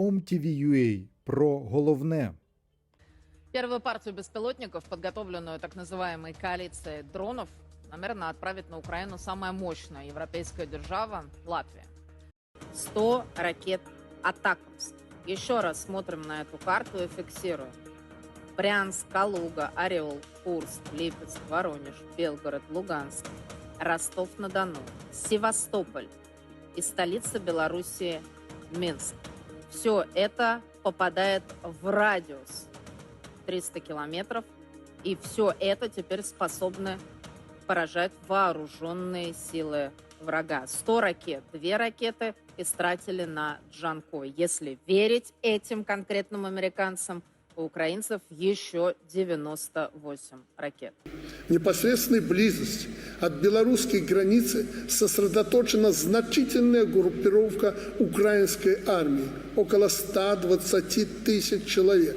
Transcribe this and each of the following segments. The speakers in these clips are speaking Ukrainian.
OMTV.ua про головне. Первую партию беспилотников, подготовленную так называемой коалицией дронов, намерена отправить на Украину самая мощная европейская держава – Латвия. 100 ракет «Атакамс». Еще раз смотрим на эту карту и фиксируем. Брянск, Калуга, Орел, Курск, Липецк, Воронеж, Белгород, Луганск, Ростов-на-Дону, Севастополь и столица Белоруссии Минск. Все это попадает в радиус 300 километров, и все это теперь способны поражать вооруженные силы врага. 100 ракет, две ракеты истратили на Джанкой. Если верить этим конкретным американцам, у украинцев еще 98 ракет. В непосредственной близости от белорусской границы сосредоточена значительная группировка украинской армии, около 120 тысяч человек.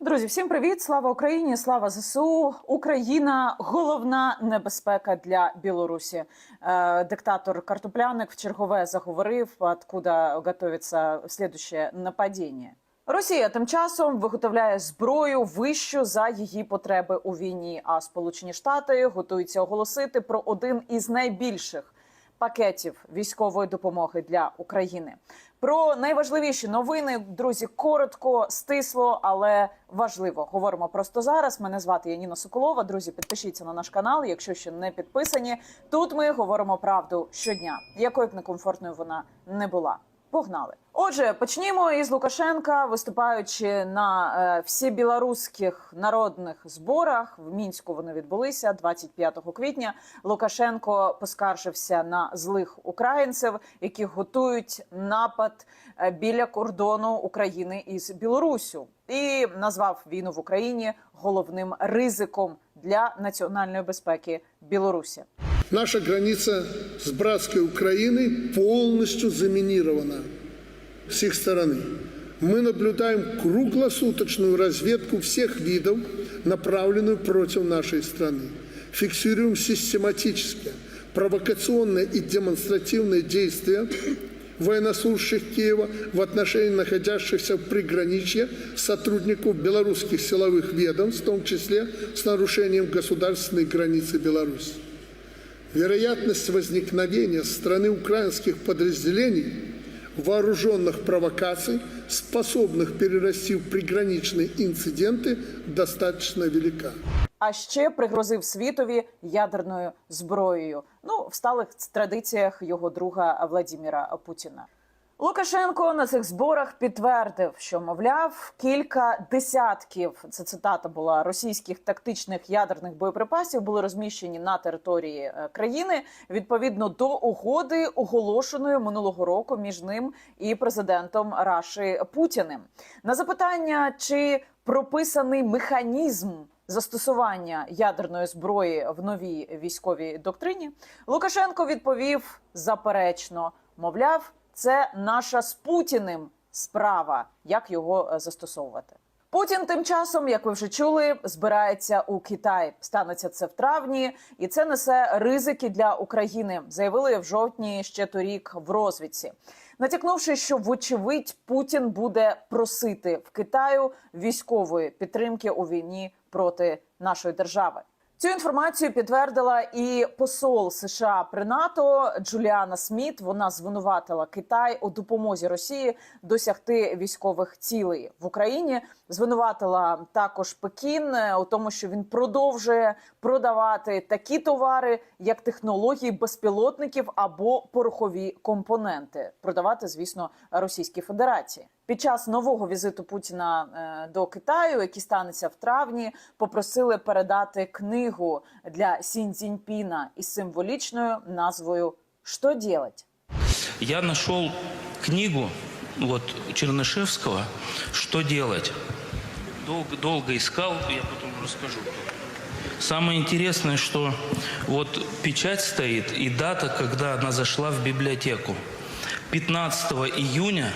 Друзі, всім привіт! Слава Україні! Слава ЗСУ! Україна головна небезпека для Білорусі. Е, диктатор Картопляник в чергове заговорив, откуда готується слідуще нападіння. Росія тим часом виготовляє зброю вищу за її потреби у війні. А Сполучені Штати готуються оголосити про один із найбільших пакетів військової допомоги для України. Про найважливіші новини, друзі, коротко, стисло, але важливо. Говоримо просто зараз. Мене звати Яніна Соколова. Друзі, підпишіться на наш канал, якщо ще не підписані. Тут ми говоримо правду щодня, якою б некомфортною вона не була. Погнали. Отже, почнімо із Лукашенка, виступаючи на е, всебілоруських народних зборах в мінську. Вони відбулися 25 квітня. Лукашенко поскаржився на злих українців, які готують напад е, біля кордону України із Білоруссю, і назвав війну в Україні головним ризиком для національної безпеки Білорусі. Наша граница с братской Украиной полностью заминирована с их стороны. Мы наблюдаем круглосуточную разведку всех видов, направленную против нашей страны. Фиксируем систематически провокационные и демонстративные действия военнослужащих Киева в отношении находящихся в приграничье сотрудников белорусских силовых ведомств, в том числе с нарушением государственной границы Беларуси. Вероятность возникновения со стороны украинских подразделений вооруженных провокаций, способных перерасти в приграничные инциденты, достаточно велика. а ще пригрозив світові ядерною зброєю. Ну в сталих традиціях його друга Владіміра Путіна. Лукашенко на цих зборах підтвердив, що мовляв кілька десятків це цитата була російських тактичних ядерних боєприпасів були розміщені на території е, країни відповідно до угоди, оголошеної минулого року між ним і президентом Раші Путіним. На запитання, чи прописаний механізм застосування ядерної зброї в новій військовій доктрині, Лукашенко відповів заперечно, мовляв, це наша з Путіним справа, як його е, застосовувати. Путін тим часом, як ви вже чули, збирається у Китай. Станеться це в травні, і це несе ризики для України. Заявили в жовтні ще торік в розвідці, натякнувши, що вочевидь Путін буде просити в Китаю військової підтримки у війні проти нашої держави. Цю інформацію підтвердила і посол США при НАТО Джуліана Сміт. Вона звинуватила Китай у допомозі Росії досягти військових цілей в Україні. Звинуватила також Пекін е, у тому, що він продовжує продавати такі товари, як технології безпілотників або порохові компоненти. Продавати, звісно, Російській Федерації. Під час нового візиту Путіна е, до Китаю, який станеться в травні, попросили передати книгу для Сінь Цзіньпіна із символічною назвою «Що делать?». Я нашел книгу вот Чернышевского «Что делать?». Долго, долго искал, я потом расскажу. Самое интересное, что вот печать стоит и дата, когда она зашла в библиотеку. 15 июня,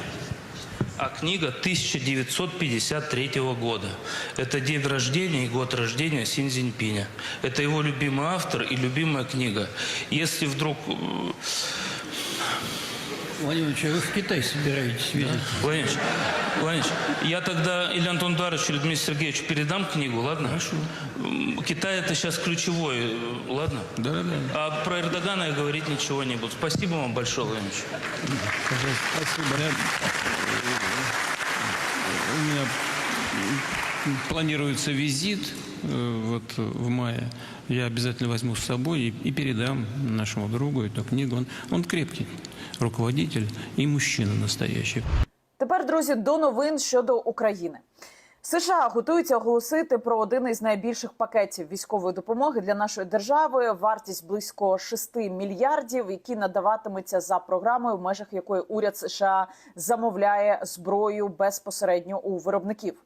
а книга 1953 года. Это день рождения и год рождения Синь Цзиньпиня. Это его любимый автор и любимая книга. Если вдруг э, Владимир Ильич, а вы в Китай собираетесь ездить? Владимир Ильич, я тогда Илья Антон Эдуардовичу или Дмитрию Сергеевичу передам книгу, ладно? Хорошо. Китай это сейчас ключевой, э, ладно? Да, да. А про Эрдогана я говорить ничего не буду. Спасибо вам большое, Владимирович. Пожалуйста, спасибо. Я, э, у меня м, планируется визит э, вот в мае. Я обязательно возьму с собой и, и передам нашему другу эту книгу. Он, он крепкий руководитель и мужчина настоящий. Тепер, друзі, до новин щодо України. США готуються оголосити про один із найбільших пакетів військової допомоги для нашої держави. Вартість близько 6 мільярдів, які надаватимуться за програмою, в межах якої уряд США замовляє зброю безпосередньо у виробників.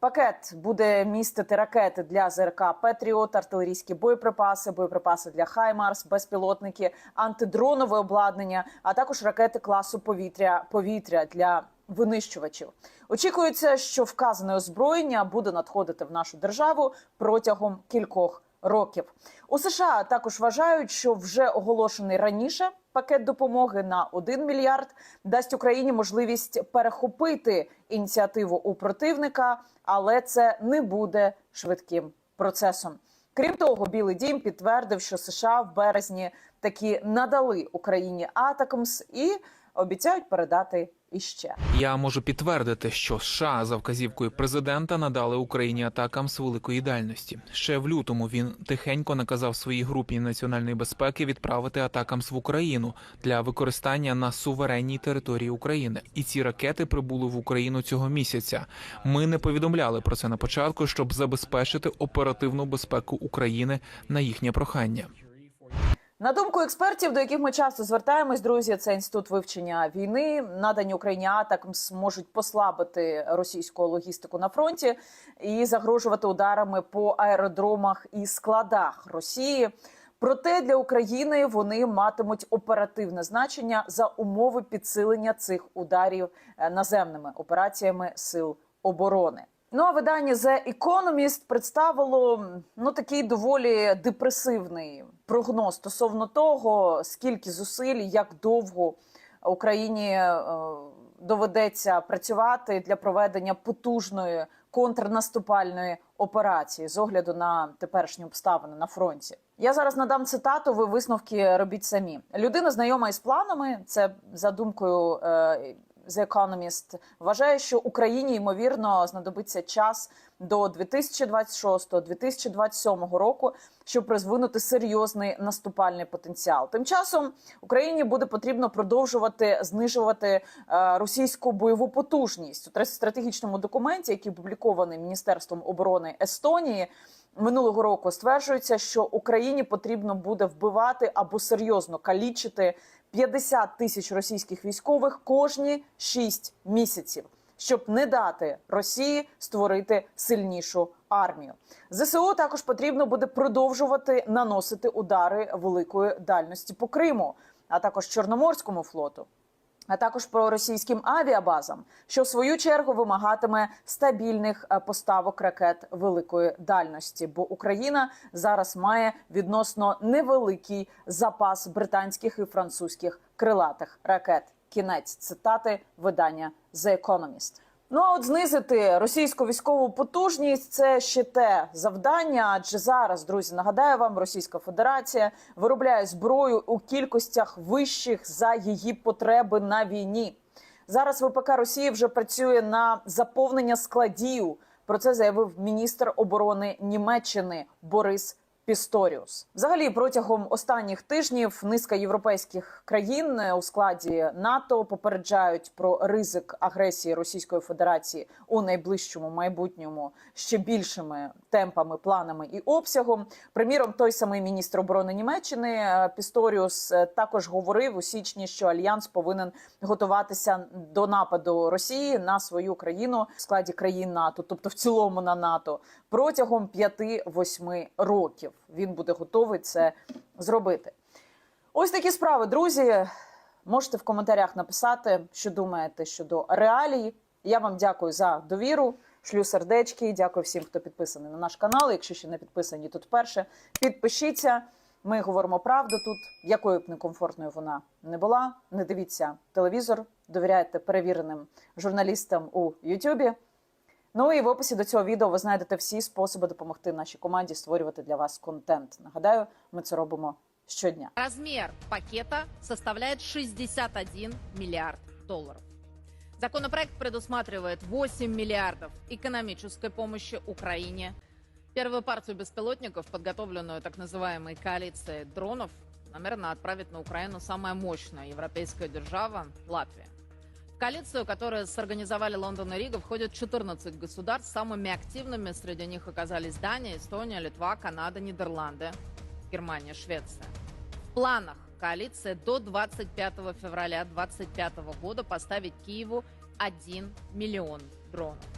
Пакет буде містити ракети для ЗРК Петріот, артилерійські боєприпаси, боєприпаси для Хаймарс, безпілотники, антидронове обладнання, а також ракети класу повітря повітря для винищувачів. Очікується, що вказане озброєння буде надходити в нашу державу протягом кількох років. У США також вважають, що вже оголошений раніше пакет допомоги на 1 мільярд дасть Україні можливість перехопити ініціативу у противника, але це не буде швидким процесом. Крім того, Білий Дім підтвердив, що США в березні таки надали Україні Атакамс і обіцяють передати іще. Я можу підтвердити, що США за вказівкою президента надали Україні атакам з великої дальності. Ще в лютому він тихенько наказав своїй групі національної безпеки відправити атакам в Україну для використання на суверенній території України. І ці ракети прибули в Україну цього місяця. Ми не повідомляли про це на початку, щоб забезпечити оперативну безпеку України на їхнє прохання. На думку експертів, до яких ми часто звертаємось, друзі, це інститут вивчення війни. Надані Україні атакамс можуть послабити російську логістику на фронті і загрожувати ударами по аеродромах і складах Росії. Проте для України вони матимуть оперативне значення за умови підсилення цих ударів е, наземними операціями сил оборони. Ну а видання The Economist представило ну такий доволі депресивний прогноз стосовно того, скільки зусиль, як довго Україні е, доведеться працювати для проведення потужної контрнаступальної операції з огляду на теперішні обставини на фронті. Я зараз надам цитату. Ви висновки робіть самі. Людина знайома із планами. Це за думкою е, The Economist, вважає, що Україні ймовірно знадобиться час до 2026-2027 року, щоб розвинути серйозний наступальний потенціал. Тим часом Україні буде потрібно продовжувати знижувати е, російську бойову потужність у стратегічному документі, який опублікований Міністерством оборони Естонії. Минулого року стверджується, що Україні потрібно буде вбивати або серйозно калічити 50 тисяч російських військових кожні 6 місяців, щоб не дати Росії створити сильнішу армію. ЗСУ також потрібно буде продовжувати наносити удари великої дальності по Криму, а також Чорноморському флоту. А також про російським авіабазам, що в свою чергу вимагатиме стабільних е, поставок ракет великої дальності. Бо Україна зараз має відносно невеликий запас британських і французьких крилатих ракет. Кінець цитати видання The Economist. Ну а от знизити російську військову потужність це ще те завдання. Адже зараз, друзі, нагадаю вам, Російська Федерація виробляє зброю у кількостях вищих за її потреби на війні. Зараз ВПК Росії вже працює на заповнення складів. Про це заявив міністр оборони Німеччини Борис Пісторіус. Взагалі, протягом останніх тижнів низка європейських країн е, у складі НАТО попереджають про ризик агресії Російської Федерації у найближчому майбутньому ще більшими темпами, планами і обсягом. Приміром, той самий міністр оборони Німеччини е, Пісторіус е, також говорив у січні, що альянс повинен готуватися до нападу Росії на свою країну в складі країн НАТО, тобто в цілому на НАТО, протягом 5-8 років. Він буде готовий це зробити. Ось такі справи, друзі. Можете в коментарях написати, що думаєте щодо реалій. Я вам дякую за довіру. Шлю сердечки. Дякую всім, хто підписаний на наш канал. Якщо ще не підписані тут вперше, підпишіться. Ми говоримо правду тут, якою б некомфортною вона не була. Не дивіться телевізор, довіряйте перевіреним журналістам у Ютубі. Ну і в описі до цього відео ви знайдете всі способи допомогти нашій команді створювати для вас контент. Нагадаю, ми це робимо щодня. Размер пакета составляет 61 миллиард долларов. Законопроект предусматривает 8 миллиардов экономической помощи Украине. Первую партию беспилотников, подготовленную так называемой коалицией дронов, намерена отправить на Украину самая мощная европейская держава – Латвия. В коалицию, которую сорганизовали Лондон и Рига, входят 14 государств. Самыми активными среди них оказались Дания, Эстония, Литва, Канада, Нидерланды, Германия, Швеция. В планах коалиции до 25 февраля 2025 года поставить Киеву 1 миллион дронов.